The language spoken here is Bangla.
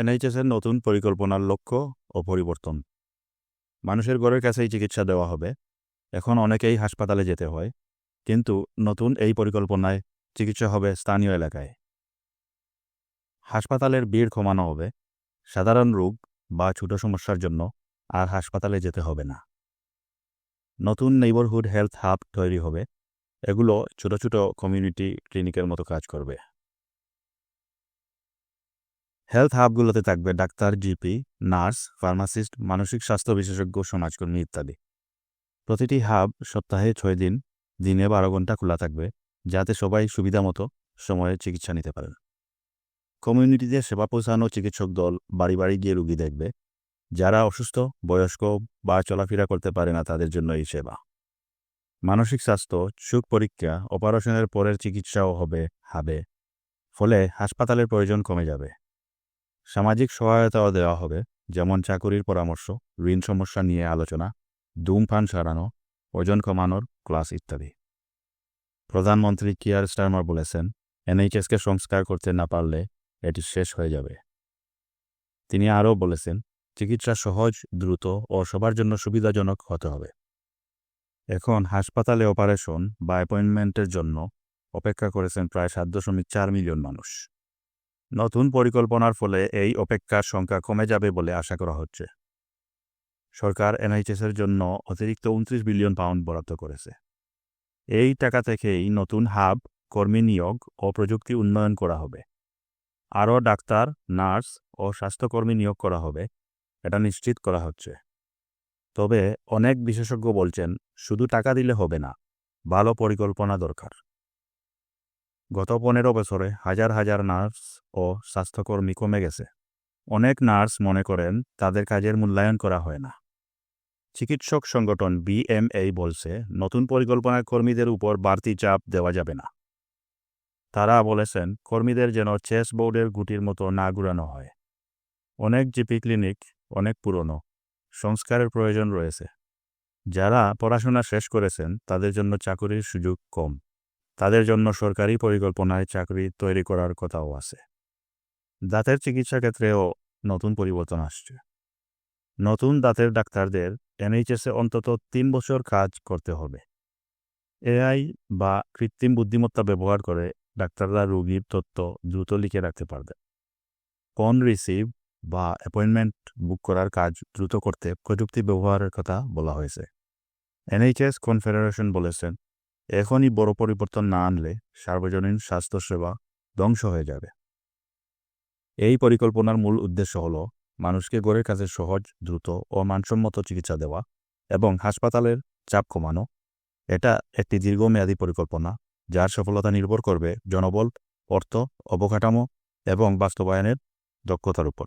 এনএইচএসের নতুন পরিকল্পনার লক্ষ্য ও পরিবর্তন। মানুষের ঘরের কাছেই চিকিৎসা দেওয়া হবে। এখন অনেকেই হাসপাতালে যেতে হয়, কিন্তু নতুন এই পরিকল্পনায় চিকিৎসা হবে স্থানীয় এলাকায়। হাসপাতালের ভিড় কমানো হবে, সাধারণ রোগ বা ছোট সমস্যার জন্য আর হাসপাতালে যেতে হবে না। নতুন নেইবরহুড হেলথ হাব তৈরি হবে, এগুলো ছোট ছোট কমিউনিটি ক্লিনিকের মতো কাজ করবে। হেলথ হাবগুলোতে থাকবে ডাক্তার, জিপি, নার্স, ফার্মাসিস্ট, মানসিক স্বাস্থ্য বিশেষজ্ঞ, সমাজকর্মী ইত্যাদি। প্রতিটি হাব সপ্তাহে ছয় দিন, দিনে বারো ঘণ্টা খোলা থাকবে, যাতে সবাই সুবিধা মতো সময়ে চিকিৎসা নিতে পারেন। কমিউনিটিতে সেবা পৌঁছানো চিকিৎসক দল বাড়ি বাড়ি গিয়ে রুগী দেখবে। যারা অসুস্থ, বয়স্ক বা চলাফেরা করতে পারে না, তাদের জন্য এই সেবা। মানসিক স্বাস্থ্য, সুখ পরীক্ষা, অপারেশনের পরের চিকিৎসাও হবে হাবে। ফলে হাসপাতালের প্রয়োজন কমে যাবে। সামাজিক সহায়তাও দেওয়া হবে, যেমন চাকুরির পরামর্শ, ঋণ সমস্যা নিয়ে আলোচনা, ধূমপান সারানো, ওজন কমানোর ক্লাস ইত্যাদি। প্রধানমন্ত্রী কিয়ার স্টারমার বলেছেন, এনএইচএসকে সংস্কার করতে না পারলে এটি শেষ হয়ে যাবে। তিনি আরও বলেছেন, চিকিৎসা সহজ, দ্রুত ও সবার জন্য সুবিধাজনক হতে হবে। এখন হাসপাতালে অপারেশন বা অ্যাপয়েন্টমেন্টের জন্য অপেক্ষা করেছেন প্রায় সাত দশমিক চার মিলিয়ন মানুষ। নতুন পরিকল্পনার ফলে এই অপেক্ষার সংখ্যা কমে যাবে বলে আশা করা হচ্ছে। সরকার এনএইচএসের জন্য অতিরিক্ত উনত্রিশ বিলিয়ন পাউন্ড বরাদ্দ করেছে। এই টাকা থেকেই নতুন হাব, কর্মী নিয়োগ ও প্রযুক্তি উন্নয়ন করা হবে। আরও ডাক্তার, নার্স ও স্বাস্থ্যকর্মী নিয়োগ করা হবে, এটা নিশ্চিত করা হচ্ছে। তবে অনেক বিশেষজ্ঞ বলছেন, শুধু টাকা দিলে হবে না, ভালো পরিকল্পনা দরকার। গত পনেরো বছরে হাজার হাজার নার্স ও স্বাস্থ্যকর্মী কমে গেছে। অনেক নার্স মনে করেন তাদের কাজের মূল্যায়ন করা হয় না। চিকিৎসক সংগঠন বিএমএ বলছে, নতুন পরিকল্পনায় কর্মীদের উপর বাড়তি চাপ দেওয়া যাবে না। তারা বলেছেন, কর্মীদের যেন চেস বোর্ডের গুটির মতো না ঘুরানো হয়। অনেক জিপি ক্লিনিক, অনেক পুরনো, সংস্কারের প্রয়োজন রয়েছে। যারা পড়াশোনা শেষ করেছেন তাদের জন্য চাকুরির সুযোগ কম। তাদের জন্য সরকারি পরিকল্পনায় চাকরি তৈরি করার কথাও আছে। দাঁতের চিকিৎসা ক্ষেত্রেও নতুন পরিবর্তন আসছে। নতুন দাঁতের ডাক্তারদের এনএইচএসে অন্তত তিন বছর কাজ করতে হবে। এআই বা কৃত্রিম বুদ্ধিমত্তা ব্যবহার করে ডাক্তাররা রোগীর তথ্য দ্রুত লিখে রাখতে পারবে। ফোন রিসিভ বা অ্যাপয়েন্টমেন্ট বুক করার কাজ দ্রুত করতে প্রযুক্তি ব্যবহারের কথা বলা হয়েছে। এনএইচএস কনফেডারেশন বলেছেন এখনই বড় পরিবর্তন না আনলে সার্বজনীন স্বাস্থ্যসেবা ধ্বংস হয়ে যাবে। এই পরিকল্পনার মূল উদ্দেশ্য হল মানুষকে গড়ের কাছে সহজ, দ্রুত ও মানসম্মত চিকিৎসা দেওয়া এবং হাসপাতালের চাপ কমানো। এটা একটি দীর্ঘমেয়াদী পরিকল্পনা যার সফলতা নির্ভর করবে জনবল, অর্থ, অবকাঠামো এবং বাস্তবায়নের দক্ষতার উপর।